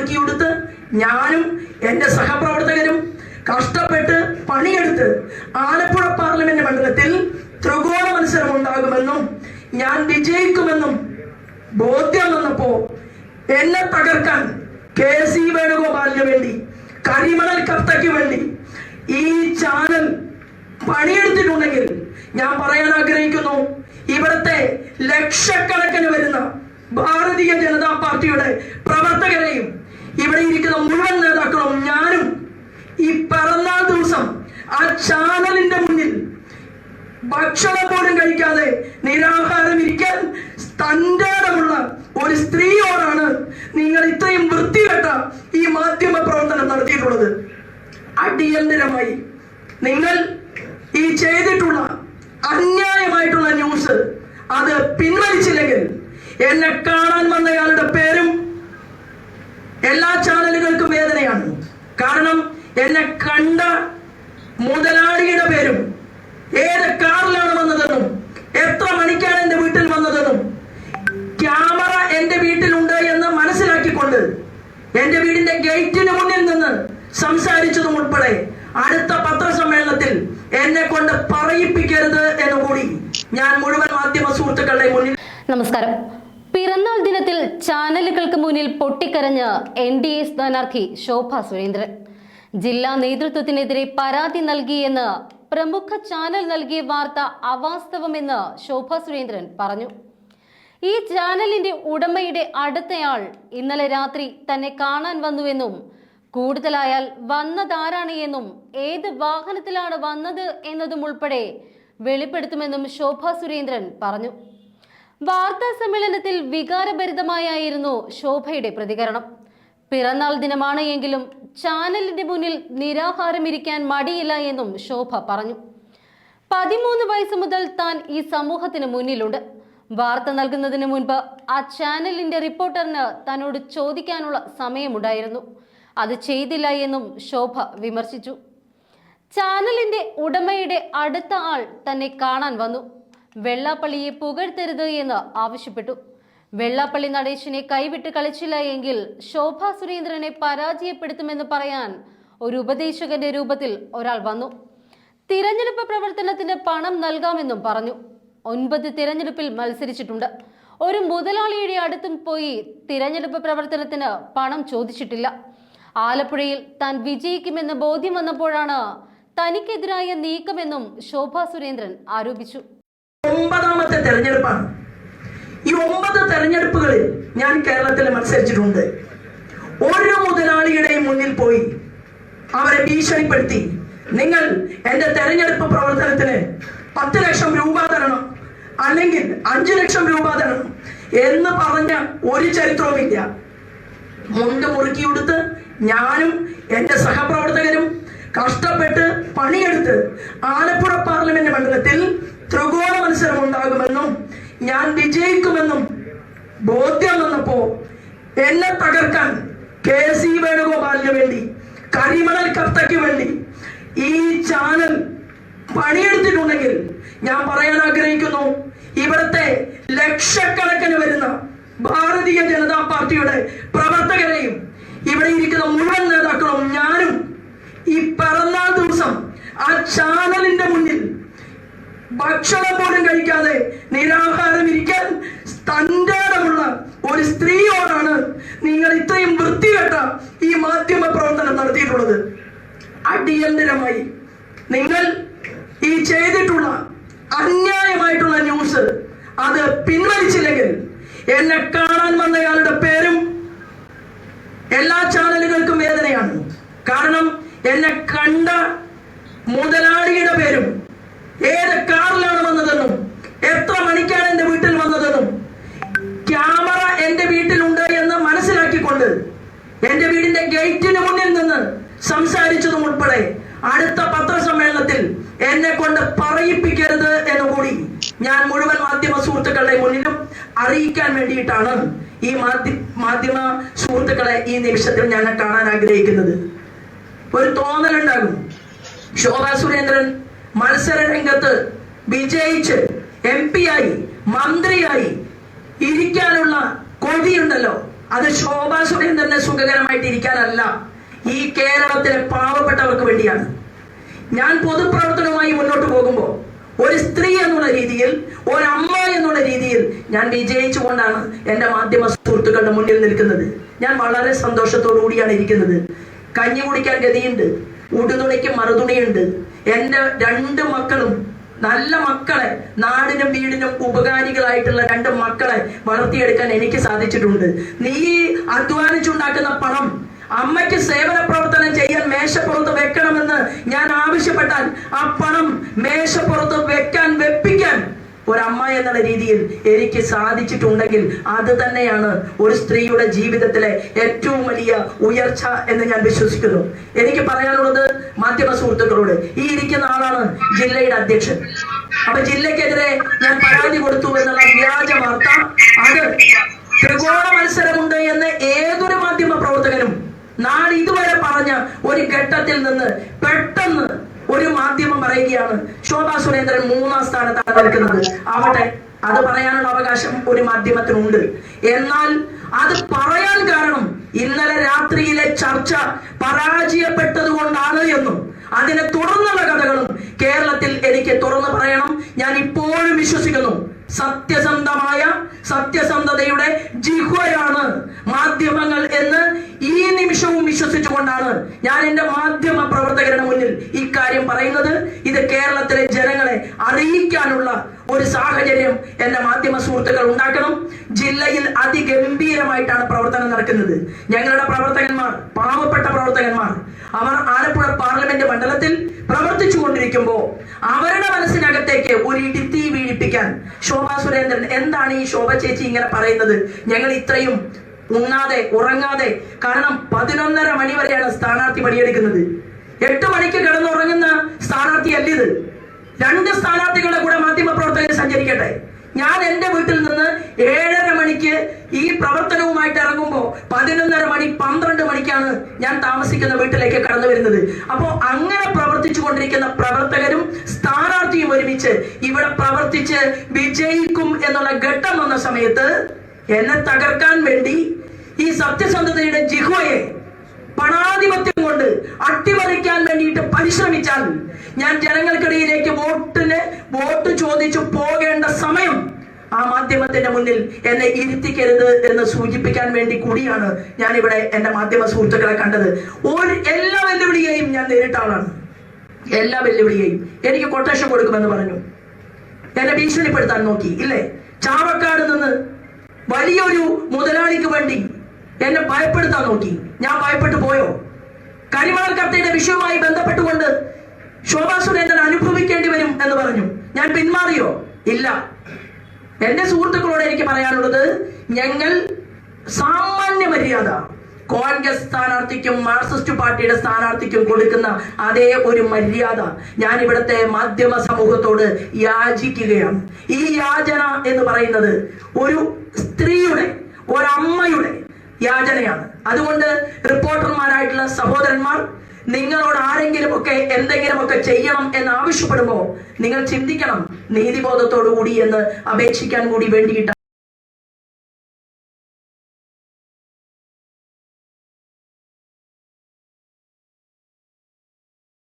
മുറുക്കിയെടുത്ത് ഞാനും എന്റെ സഹപ്രവർത്തകരും കഷ്ടപ്പെട്ട് പണിയെടുത്ത് ആലപ്പുഴ പാർലമെന്റ് മണ്ഡലത്തിൽ ത്രികോണ മത്സരം ഉണ്ടാകുമെന്നും ഞാൻ വിജയിക്കുമെന്നും ബോധ്യം വന്നപ്പോ എന്നെ തകർക്കാൻ കെ സി വേണുഗോപാലിന് വേണ്ടി കരിമണൽ കർത്തയ്ക്ക് വേണ്ടി ഈ ചാനൽ പണിയെടുത്തിട്ടുണ്ടെങ്കിൽ ഞാൻ പറയാൻ ആഗ്രഹിക്കുന്നു ഇവിടുത്തെ ലക്ഷക്കണക്കിന് വരുന്ന ഭാരതീയ ജനതാ പാർട്ടിയുടെ പ്രവർത്തകരെയും ഇവിടെ ഇരിക്കുന്ന മുഴുവൻ നേതാക്കളും ഞാനും ഈ പിറന്നാൾ ദിവസം ആ ചാനലിന്റെ മുന്നിൽ ഭക്ഷണം പോലും കഴിക്കാതെ നിരാഹാരം ഇരിക്കാൻ തന്റേടമുള്ള ഒരു സ്ത്രീയോടാണ് നിങ്ങൾ ഇത്രയും വൃത്തികെട്ട ഈ മാധ്യമ പ്രവർത്തനം നടത്തിയിട്ടുള്ളത്. അടിയന്തരമായി നിങ്ങൾ ഈ ചെയ്തിട്ടുള്ള അന്യായമായിട്ടുള്ള ന്യൂസ് അത് പിൻവലിച്ചില്ലെങ്കിൽ എന്നെ കാണാൻ വന്നയാളുടെ പേരും എല്ലാ ചാനലുകൾക്കും വേദനയാണ്. കാരണം എന്നെ കണ്ട മുതലാളിയുടെ പേരും ഏത് കാറിലാണ് വന്നതെന്നും എത്ര മണിക്കാണ് എന്റെ വീട്ടിൽ വന്നതെന്നും ക്യാമറ എന്റെ വീട്ടിലുണ്ട് എന്ന് മനസ്സിലാക്കിക്കൊണ്ട് എന്റെ വീടിന്റെ ഗേറ്റിന് മുന്നിൽ നിന്ന് സംസാരിച്ചതും ഉൾപ്പെടെ അടുത്ത പത്രസമ്മേളനത്തിൽ എന്നെ കൊണ്ട് പറയിപ്പിക്കരുത് എന്ന് കൂടി ഞാൻ മുഴുവൻ മാധ്യമ സുഹൃത്തുക്കളുടെ മുന്നിൽ നമസ്കാരം. പിറന്നാൾ ദിനത്തിൽ ചാനലുകൾക്ക് മുന്നിൽ പൊട്ടിക്കരഞ്ഞ് എൻ ഡി എ സ്ഥാനാർത്ഥി ശോഭ സുരേന്ദ്രൻ. ജില്ലാ നേതൃത്വത്തിനെതിരെ പരാതി നൽകിയെന്ന് പ്രമുഖ ചാനൽ നൽകിയ വാർത്ത അവാസ്തവമെന്ന് ശോഭ സുരേന്ദ്രൻ പറഞ്ഞു. ഈ ചാനലിന്റെ ഉടമയുടെ അടുത്തയാൾ ഇന്നലെ രാത്രി തന്നെ കാണാൻ വന്നുവെന്നും കൂടുതലായാൽ വന്നതാരാണ് എന്നും ഏത് വാഹനത്തിലാണ് വന്നത് എന്നതും ഉൾപ്പെടെ വെളിപ്പെടുത്തുമെന്നും ശോഭ സുരേന്ദ്രൻ പറഞ്ഞു. വാർത്താ സമ്മേളനത്തിൽ വികാരഭരിതമായായിരുന്നു ശോഭയുടെ പ്രതികരണം. പിറന്നാൾ ദിനമാണ് എങ്കിലും ചാനലിന്റെ മുന്നിൽ നിരാഹാരം ഇരിക്കാൻ മടിയില്ല എന്നും ശോഭ പറഞ്ഞു. പതിമൂന്ന് വയസ്സ് മുതൽ താൻ ഈ സമൂഹത്തിന് മുന്നിലുണ്ട്. വാർത്ത നൽകുന്നതിന് മുൻപ് ആ ചാനലിന്റെ റിപ്പോർട്ടറിന് തന്നോട് ചോദിക്കാനുള്ള സമയമുണ്ടായിരുന്നു. അത് ചെയ്തില്ല എന്നും ശോഭ വിമർശിച്ചു. ചാനലിന്റെ ഉടമയുടെ അടുത്ത ആൾ തന്നെ കാണാൻ വന്നു. വെള്ളാപ്പള്ളിയെ പുകഴ്ത്തരുത് എന്ന് ആവശ്യപ്പെട്ടു. വെള്ളാപ്പള്ളി നടേശനെ കൈവിട്ട് കളിച്ചില്ല എങ്കിൽ ശോഭ സുരേന്ദ്രനെ പരാജയപ്പെടുത്തുമെന്ന് പറയാൻ ഒരു ഉപദേശകന്റെ രൂപത്തിൽ ഒരാൾ വന്നു. തിരഞ്ഞെടുപ്പ് പ്രവർത്തനത്തിന് പണം നൽകാമെന്നും പറഞ്ഞു. ഒൻപത് തിരഞ്ഞെടുപ്പിൽ മത്സരിച്ചിട്ടുണ്ട്. ഒരു മുതലാളിയുടെ അടുത്തും പോയി തിരഞ്ഞെടുപ്പ് പ്രവർത്തനത്തിന് പണം ചോദിച്ചിട്ടില്ല. ആലപ്പുഴയിൽ താൻ വിജയിക്കുമെന്ന് ബോധ്യം വന്നപ്പോഴാണ് തനിക്കെതിരായ നീക്കമെന്നും ശോഭാ സുരേന്ദ്രൻ ആരോപിച്ചു. ഒമ്പതാമത്തെ തെരഞ്ഞെടുപ്പാണ്. ഈ ഒമ്പത് തെരഞ്ഞെടുപ്പുകളിൽ ഞാൻ കേരളത്തിൽ മത്സരിച്ചിട്ടുണ്ട്. ഓരോ മുതലാളിയുടെയും മുന്നിൽ പോയി അവരെ ഭീഷണിപ്പെടുത്തി. നിങ്ങൾ എന്റെ തെരഞ്ഞെടുപ്പ് പ്രവർത്തനത്തിന് പത്ത് ലക്ഷം രൂപ തരണം അല്ലെങ്കിൽ അഞ്ചു ലക്ഷം രൂപ തരണം എന്ന് പറഞ്ഞ ഒരു ചരിത്രവുമില്ല മുണ്ട് മുറുക്കിയെടുത്ത് ഞാനും എന്റെ സഹപ്രവർത്തകരും കഷ്ടപ്പെട്ട് പണിയെടുത്ത് ആലപ്പുഴ പാർലമെന്റ് മണ്ഡലത്തിൽ ത്രികോണ മത്സരം ഉണ്ടാകുമെന്നും ഞാൻ വിജയിക്കുമെന്നും ബോധ്യം വന്നപ്പോ എന്നെ തകർക്കാൻ കെ സി വേണുഗോപാലിന് വേണ്ടി കരിമണൽ കർത്തയ്ക്ക് വേണ്ടി ഈ ചാനൽ പണിയെടുത്തിട്ടുണ്ടെങ്കിൽ ഞാൻ പറയാൻ ആഗ്രഹിക്കുന്നു ഇവിടുത്തെ ലക്ഷക്കണക്കിന് വരുന്ന ഭാരതീയ ജനതാ പാർട്ടിയുടെ പ്രവർത്തകരെയും ഇവിടെ ഇരിക്കുന്ന മുഴുവൻ നേതാക്കളും ഞാനും ഈ പിറന്നാൾ ദിവസം ആ ചാനലിന്റെ മുന്നിൽ ഭക്ഷണം പോലും കഴിക്കാതെ നിരാഹാരം ഇരിക്കാൻ തന്റേടമുള്ള ഒരു സ്ത്രീയോടാണ് നിങ്ങൾ ഇത്രയും വൃത്തികെട്ട ഈ മാധ്യമ പ്രവർത്തനം നടത്തിയിട്ടുള്ളത്. അടിയന്തരമായി നിങ്ങൾ ഈ ചെയ്തിട്ടുള്ള അന്യായമായിട്ടുള്ള ന്യൂസ് അത് പിൻവലിച്ചില്ലെങ്കിൽ എന്നെ കാണാൻ വന്നയാളുടെ പേരും എല്ലാ ചാനലുകൾക്കും വേദനയാണ്. കാരണം എന്നെ കണ്ട മുതലാളിയുടെ പേരും ഏത് കാറിലാണ് വന്നതെന്നും എത്ര മണിക്കാണ് എന്റെ വീട്ടിൽ വന്നതെന്നും ക്യാമറ എന്റെ വീട്ടിലുണ്ട് എന്ന് മനസ്സിലാക്കിക്കൊണ്ട് എന്റെ വീടിന്റെ ഗേറ്റിന് മുന്നിൽ നിന്ന് സംസാരിച്ചതും ഉൾപ്പെടെ അടുത്ത പത്രസമ്മേളനത്തിൽ എന്നെ കൊണ്ട് പറയിപ്പിക്കരുത് എന്ന് കൂടി ഞാൻ മുഴുവൻ മാധ്യമ സുഹൃത്തുക്കളുടെ മുന്നിലും അറിയിക്കാൻ വേണ്ടിയിട്ടാണ് ഈ മാധ്യ മാധ്യമ സുഹൃത്തുക്കളെ ഈ നിമിഷത്തിൽ ഞാൻ കാണാൻ ആഗ്രഹിക്കുന്നത്. ഒരു തോന്നലുണ്ടാകും. ശോഭാ സുരേന്ദ്രൻ മത്സര രംഗത്ത് വിജയിച്ച് എം പി ആയി മന്ത്രിയായി ഇരിക്കാനുള്ള കൊതിയുണ്ടല്ലോ. അത് ശോഭാ സുരേന്ദ്രനെ സുഖകരമായിട്ട് ഇരിക്കാനല്ല ഈ കേരളത്തിലെ പാവപ്പെട്ടവർക്ക് വേണ്ടിയാണ്. ഞാൻ പൊതുപ്രവർത്തനവുമായി മുന്നോട്ട് പോകുമ്പോൾ ഒരു സ്ത്രീ എന്നുള്ള രീതിയിൽ ഒരമ്മ എന്നുള്ള രീതിയിൽ ഞാൻ വിജയിച്ചുകൊണ്ടാണ് എന്റെ മാധ്യമ സുഹൃത്തുക്കളുടെ മുന്നിൽ നിൽക്കുന്നത്. ഞാൻ വളരെ സന്തോഷത്തോടു കൂടിയാണ് ഇരിക്കുന്നത്. കഞ്ഞി കുടിക്കാൻ ഗതിയുണ്ട്. ഉടുതുണിക്ക് മറുതുണിയുണ്ട്. എന്റെ രണ്ട് മക്കളും നല്ല മക്കളെ നാടിനും വീടിനും ഉപകാരികളായിട്ടുള്ള രണ്ട് മക്കളെ വളർത്തിയെടുക്കാൻ എനിക്ക് സാധിച്ചിട്ടുണ്ട്. നീ അധ്വാനിച്ചുണ്ടാക്കുന്ന പണം അമ്മയ്ക്ക് സേവന പ്രവർത്തനം ചെയ്യാൻ മേശപ്പുറത്ത് വെക്കണമെന്ന് ഞാൻ ആവശ്യപ്പെട്ടാൽ ആ പണം മേശപ്പുറത്ത് വെക്കാൻ വെപ്പിക്കാൻ ഒരമ്മ എന്നുള്ള രീതിയിൽ എനിക്ക് സാധിച്ചിട്ടുണ്ടെങ്കിൽ അത് തന്നെയാണ് ഒരു സ്ത്രീയുടെ ജീവിതത്തിലെ ഏറ്റവും വലിയ ഉയർച്ച എന്ന് ഞാൻ വിശ്വസിക്കുന്നു. എനിക്ക് പറയാനുള്ളത് മാധ്യമ സുഹൃത്തുക്കളോട് ഈ ഇരിക്കുന്ന ആളാണ് ജില്ലയുടെ അധ്യക്ഷൻ. അപ്പൊ ജില്ലക്കെതിരെ ഞാൻ പരാതി കൊടുത്തു എന്നുള്ള വ്യാജ വാർത്ത അത് ത്രികോണ മത്സരമുണ്ട് എന്ന് ഏതൊരു മാധ്യമ പ്രവർത്തകനും നാളെ ഇതുവരെ പറഞ്ഞ ഒരു ഘട്ടത്തിൽ നിന്ന് പെട്ടെന്ന് ഒരു മാധ്യമം പറയുകയാണ് ശോഭാ സുരേന്ദ്രൻ മൂന്നാം സ്ഥാനത്താണ് നിൽക്കുന്നത്. ആവട്ടെ അത് പറയാനുള്ള അവകാശം ഒരു മാധ്യമത്തിനുണ്ട്. എന്നാൽ അത് പറയാൻ കാരണം ഇന്നലെ രാത്രിയിലെ ചർച്ച പരാജയപ്പെട്ടത് കൊണ്ടാണ് എന്നും അതിനെ തുടർന്നുള്ള കഥകളും കേരളത്തിൽ എനിക്ക് തുറന്നു പറയണം. ഞാൻ ഇപ്പോഴും വിശ്വസിക്കുന്നു. സത്യസന്ധമായ സത്യസന്ധതയുടെ ജിഹ്വയാണ് മാധ്യമങ്ങൾ എന്ന് ഈ നിമിഷവും വിശ്വസിച്ചുകൊണ്ടാണ് ഞാൻ എന്റെ മാധ്യമ പ്രവർത്തകരുടെ മുന്നിൽ ഇക്കാര്യം പറയുന്നത്. ഇത് കേരളത്തിലെ ജനങ്ങളെ അറിയിക്കാനുള്ള ഒരു സാഹചര്യം എന്റെ മാധ്യമ സുഹൃത്തുക്കൾ ഉണ്ടാക്കണം. ജില്ലയിൽ അതിഗംഭീരമായിട്ടാണ് പ്രവർത്തനം നടക്കുന്നത്. ഞങ്ങളുടെ പ്രവർത്തകന്മാർ പാവപ്പെട്ട പ്രവർത്തകന്മാർ അവർ ആലപ്പുഴ പാർലമെന്റ് മണ്ഡലത്തിൽ പ്രവർത്തിച്ചു കൊണ്ടിരിക്കുമ്പോൾ അവരുടെ മനസ്സിനകത്തേക്ക് ഒരു ഇടിത്തീ വീഴിപ്പിക്കാൻ ശോഭാ സുരേന്ദ്രൻ എന്താണ് ഈ ശോഭ ചേച്ചി ഇങ്ങനെ പറയുന്നത്? ഞങ്ങൾ ഇത്രയും ഉണ്ണാതെ ഉറങ്ങാതെ കാരണം പതിനൊന്നര മണി വരെയാണ് സ്ഥാനാർത്ഥി പണിയെടുക്കുന്നത്. എട്ട് മണിക്ക് കിടന്നുറങ്ങുന്ന സ്ഥാനാർത്ഥി അല്ല ഇത് രണ്ട് സ്ഥാനാർത്ഥികളുടെ കൂടെ മാധ്യമ പ്രവർത്തകർ സഞ്ചരിക്കട്ടെ. ഞാൻ എന്റെ വീട്ടിൽ നിന്ന് ഏഴര മണിക്ക് ഈ പ്രവർത്തനവുമായിട്ട് ഇറങ്ങുമ്പോൾ പതിനൊന്നര മണി പന്ത്രണ്ട് മണിക്കാണ് ഞാൻ താമസിക്കുന്ന വീട്ടിലേക്ക് കടന്നു വരുന്നത്. അപ്പോൾ അങ്ങനെ പ്രവർത്തിച്ചു കൊണ്ടിരിക്കുന്ന പ്രവർത്തകരും സ്ഥാനാർത്ഥിയും ഒരുമിച്ച് ഇവിടെ പ്രവർത്തിച്ച് വിജയിക്കും എന്നുള്ള ഘട്ടം വന്ന സമയത്ത് എന്നെ തകർക്കാൻ വേണ്ടി ഈ സത്യസന്ധതയുടെ ജിഹ്വയെ പണാധിപത്യം കൊണ്ട് അട്ടിമറിക്കാൻ വേണ്ടിയിട്ട് പരിശ്രമിച്ചാൽ ഞാൻ ജനങ്ങൾക്കിടയിലേക്ക് വോട്ടിന് വോട്ട് ചോദിച്ചു പോകേണ്ട സമയം ആ മാധ്യമത്തിന്റെ മുന്നിൽ എന്നെ ഇരുത്തിക്കരുത് എന്ന് സൂചിപ്പിക്കാൻ വേണ്ടി കൂടിയാണ് ഞാൻ ഇവിടെ എന്റെ മാധ്യമ സുഹൃത്തുക്കളെ കണ്ടത്. ഒരു എല്ലാ വെല്ലുവിളിയെയും ഞാൻ നേരിട്ട ആളാണ്. എല്ലാ വെല്ലുവിളിയെയും. എനിക്ക് കൊട്ടേഷൻ കൊടുക്കുമെന്ന് പറഞ്ഞു. എന്നെ ഭീഷണിപ്പെടുത്താൻ നോക്കി ഇല്ലേ? ചാവക്കാട് നിന്ന് വലിയൊരു മുതലാളിക്ക് വേണ്ടി എന്നെ ഭയപ്പെടുത്താൻ നോക്കി. ഞാൻ ഭയപ്പെട്ടു പോയോ? കരിമണൽ കർത്തയുടെ വിഷയവുമായി ബന്ധപ്പെട്ടുകൊണ്ട് ശോഭാ സുരേന്ദ്രൻ അനുഭവിക്കേണ്ടി വരും എന്ന് പറഞ്ഞു. ഞാൻ പിന്മാറിയോ? ഇല്ല. എന്റെ സുഹൃത്തുക്കളോട് എനിക്ക് പറയാനുള്ളത് ഞങ്ങൾ സാമാന്യ മര്യാദ കോൺഗ്രസ് സ്ഥാനാർത്ഥിക്കും മാർക്സിസ്റ്റ് പാർട്ടിയുടെ സ്ഥാനാർത്ഥിക്കും കൊടുക്കുന്ന അതേ ഒരു മര്യാദ ഞാൻ ഇവിടുത്തെ മാധ്യമ സമൂഹത്തോട് യാചിക്കുകയാണ്. ഈ യാചന എന്ന് പറയുന്നത് ഒരു സ്ത്രീയുടെ ഒരമ്മയുടെ യാചനയാണ്. അതുകൊണ്ട് റിപ്പോർട്ടർമാരായിട്ടുള്ള സഹോദരന്മാർ നിങ്ങളോട് ആരെങ്കിലും ഒക്കെ എന്തെങ്കിലും ഒക്കെ ചെയ്യണം എന്ന് ആവശ്യപ്പെടുമ്പോൾ നിങ്ങൾ ചിന്തിക്കണം. നീതിബോധത്തോടു കൂടി എന്ന് അപേക്ഷിക്കാൻ കൂടി വേണ്ടിയിട്ട്